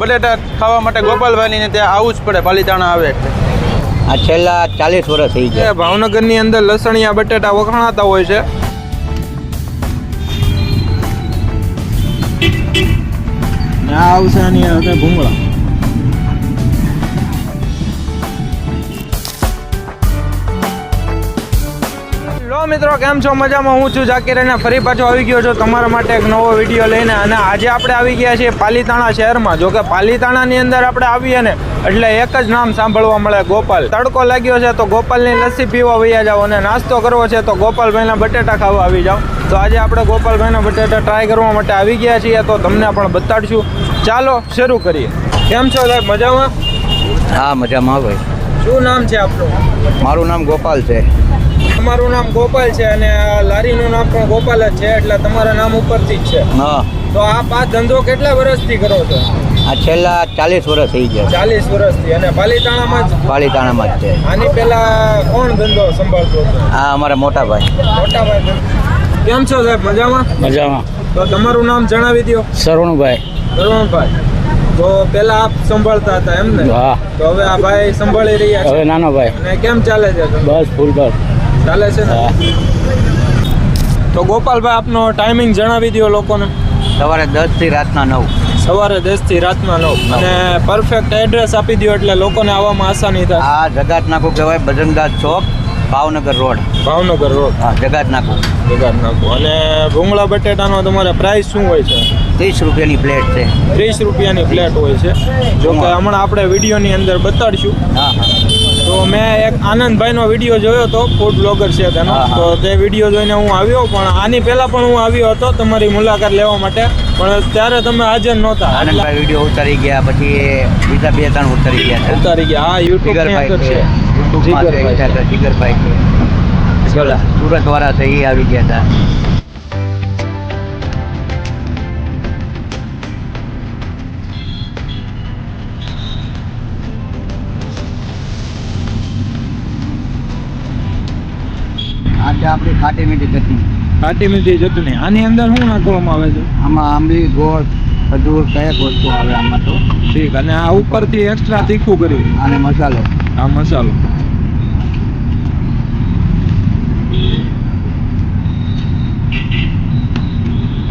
બટેટા ખાવા માટે ગોપાલભાઈની ત્યાં આવવું જ પડે પાલીતાણા આવે. એટલે આ છેલ્લા ચાલીસ વર્ષ થઈ એ ભાવનગરની અંદર લસણિયા બટેટા વખણાતા હોય છે. ને આ આવશે આની ભૂંગળા. મિત્રો, કેમ છો? મજામાં હું છું જાકીર અને ફરી પાછો આવી ગયો છું તમારા માટે એક નવો વીડિયો લઈને. અને આજે આપણે આવી ગયા છીએ પાલીતાણા શહેરમાં. જોકે પાલીતાણાની અંદર આપણે આવીએ ને, એટલે એક જ નામ સાંભળવા મળે, ગોપાલ. તડકો લાગ્યો છે તો ગોપાલની લસ્સી પીવા વૈયા જાઓ અને નાસ્તો કરવો છે તો ગોપાલભાઈના બટેટા ખાવા આવી જાઓ. તો આજે આપણે ગોપાલભાઈના બટેટા ટ્રાય કરવા માટે આવી ગયા છીએ તો તમને પણ બતાડશું. ચાલો, શરૂ કરીએ. કેમ છો સાહેબ? મજામાં? હા, મજામાં ભાઈ. શું નામ છે આપનું? મારું નામ ગોપાલ છે. તમારું નામ ગોપાલ છે અને આ લારીનું નામ પણ ગોપાલ જ છે એટલે તમારા નામ ઉપરથી જ છે. હા. તો આપ આ ધંધો કેટલા વર્ષથી કરો છો? આ છેલ્લા ચાલીસ વર્ષ થઈ ગયા ચાલીસ વર્ષથી અને પાલીતાણામાં જ? પાલીતાણામાં જ છે. આની પહેલા કોણ ધંધો સંભાળતો હતો? આ અમારા મોટા ભાઈ. મોટા ભાઈ કેમ છો સાહેબ મજામાં? મજામાં. તો તમારું નામ જણાવી દો સરવણભાઈ કરવણભાઈ તો પેલા આપ સંભાળતા હતા એમ ને હા. તો હવે આ ભાઈ સંભાળી રહ્યા છે. હવે નાનો ભાઈ. અને કેમ ચાલે છે બસ ફૂલ બસ. ચાલે છે ને? તો ગોપાલભાઈ આપનો ટાઈમિંગ જણાવી દો લોકોને. સવારે દસથી રાતના નવ. સવારે દસથી રાતના નવ. અને પરફેક્ટ એડ્રેસ આપી દો એટલે લોકોને આવવામાં આસાની થાય. આ જગાત નાકુ કહેવાય બજરંગદાસ ચોક ભાવનગર રોડ. ભાવનગર રોડ. હા જગાત નાકુ જગાડ નાખો અને ભૂંગળા બટેટાનો તમારે પ્રાઇસ શું હોય છે? ત્રીસ રૂપિયાની પ્લેટ છે. ત્રીસ રૂપિયાની પ્લેટ હોય છે. જો કે હમણાં આપણે વિડીયોની અંદર બતાડશું. હા હા. તો મેં એક આનંદભાઈનો વીડિયો જોયો હતો ફૂડ બ્લોગર છે તેનો. તો તે વીડિયો જોઈને હું આવ્યો પણ આની પહેલાં પણ હું આવ્યો હતો તમારી મુલાકાત લેવા માટે. પણ ત્યારે તમે હાજર નહોતા. આનંદભાઈ વીડિયો ઉતારી ગયા પછી બીજા બે ત્રણ ઉતારી ગયા ઉતારી ગયા. હા યુટ્યુબ છે. છે. જીગરભાઈ. જીગરભાઈ સુરત વાળા છે એ આવી ગયા હતા. છે આપણી ખાટી મીઠી ચટણી. ખાટી મીઠી ચટણી. આની અંદર શું નાખવામાં આવે છે? આમાં આંબલી ગોળ ખજૂર કયા વસ્તુ આવે આમાં તો. ઠીક. અને આ ઉપરથી એક્સ્ટ્રા તીખું કર્યું. અને મસાલો. આ મસાલો.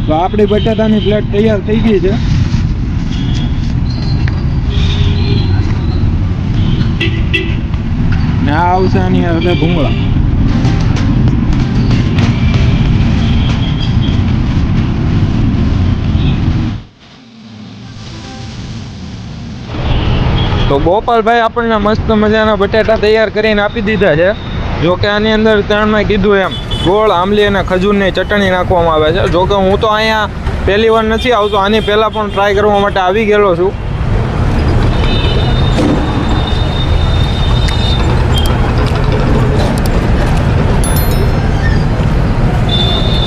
તો આપણી બટાટાની પ્લેટ તૈયાર થઈ ગઈ છે. ને આ આવશે આની હવે ભૂંગળા. તો ગોપાલભાઈ આપણને મસ્ત મજાના બટેટા તૈયાર કરીને આપી દીધા છે. જો કે આની અંદર ત્રણમાં કીધું એમ, ગોળ, આંબલી અને ખજૂરની ચટણી નાખવામાં આવે છે. જો કે હું તો અહીંયા પહેલી વાર નથી આવતો, આની પહેલાં પણ ટ્રાય કરવા માટે આવી ગયેલો છું.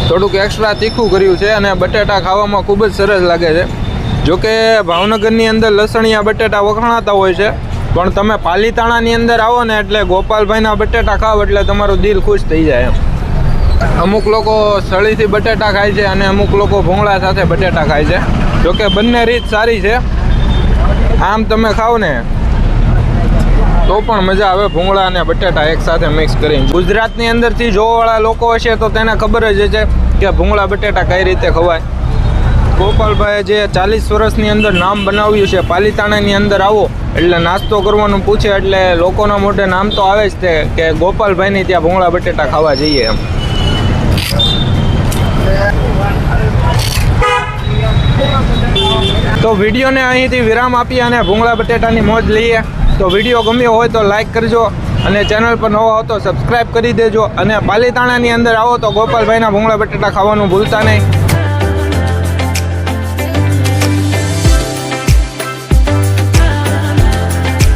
થોડુંક એક્સ્ટ્રા તીખું કર્યું છે અને બટેટા ખાવામાં ખૂબ જ સરસ લાગે છે. જો કે ભાવનગરની અંદર લસણિયા, બટેટા વખણાતા હોય છે, પણ તમે પાલીતાણાની અંદર આવો ને એટલે ગોપાલભાઈના બટેટા ખાવ એટલે તમારું દિલ ખુશ થઈ જાય એમ. અમુક લોકો સળીથી બટેટા ખાય છે અને અમુક લોકો ભૂંગળા સાથે બટેટા ખાય છે. જો કે બંને રીત સારી છે. આમ તમે ખાવ ને, તો પણ મજા આવે ભૂંગળા અને બટેટા એકસાથે મિક્સ કરીને. ગુજરાતની અંદરથી જોવાવાળા લોકો હશે તો તેને ખબર જ છે કે ભૂંગળા, બટેટા કઈ રીતે ખવાય. ગોપાલભાઈએ જે ચાલીસ વર્ષની અંદર નામ બનાવ્યું છે, પાલીતાણાની અંદર આવો. એટલે નાસ્તો કરવાનું પૂછે એટલે લોકોના મોઢે નામ તો આવે જ તે કે ગોપાલભાઈની ત્યાં ભૂંગળા બટેટા ખાવા જઈએ એમ. તો વિડીયોને અહીંથી વિરામ આપીએ અને ભૂંગળા બટેટાની મોજ લઈએ. તો વીડિયો ગમ્યો હોય તો લાઈક કરજો અને ચેનલ પર નવો હો તો સબસ્ક્રાઈબ કરી દેજો. અને પાલીતાણાની અંદર આવો તો ગોપાલભાઈના ભૂંગળા બટેટા ખાવાનું ભૂલતા નહીં.